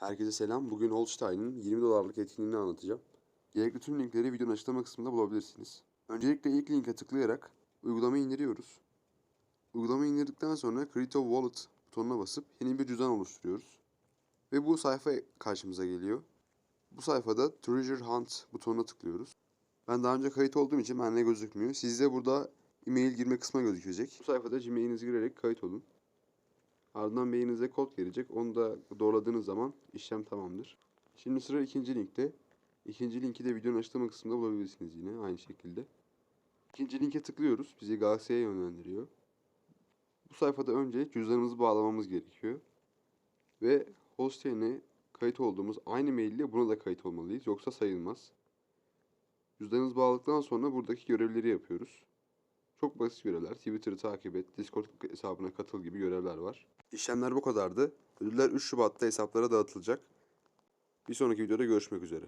Herkese selam. Bugün Holstein'in 20 dolarlık etkinliğini anlatacağım. Gerekli tüm linkleri videonun açıklama kısmında bulabilirsiniz. Öncelikle ilk linke tıklayarak uygulamayı indiriyoruz. Uygulamayı indirdikten sonra Create a Wallet butonuna basıp yeni bir cüzdan oluşturuyoruz. Ve bu sayfa karşımıza geliyor. Bu sayfada Treasure Hunt butonuna tıklıyoruz. Ben daha önce kayıt olduğum için bende gözükmüyor. Sizde burada e-mail girme kısmı gözükecek. Bu sayfada Gmail'inizi girerek kayıt olun. Ardından mailinize kod gelecek. Onu da doğruladığınız zaman işlem tamamdır. Şimdi sıra ikinci linkte. İkinci linki de videonun açıklama kısmında bulabilirsiniz yine aynı şekilde. İkinci linke tıklıyoruz. Bizi Galaxy'ye yönlendiriyor. Bu sayfada önce cüzdanımızı bağlamamız gerekiyor. Ve Holstein'e kayıt olduğumuz aynı mail ile buna da kayıt olmalıyız. Yoksa sayılmaz. Cüzdanımızı bağladıktan sonra buradaki görevleri yapıyoruz. Çok basit görevler. Twitter'ı takip et, Discord hesabına katıl gibi görevler var. İşlemler bu kadardı. Ödüller 3 Şubat'ta hesaplara dağıtılacak. Bir sonraki videoda görüşmek üzere.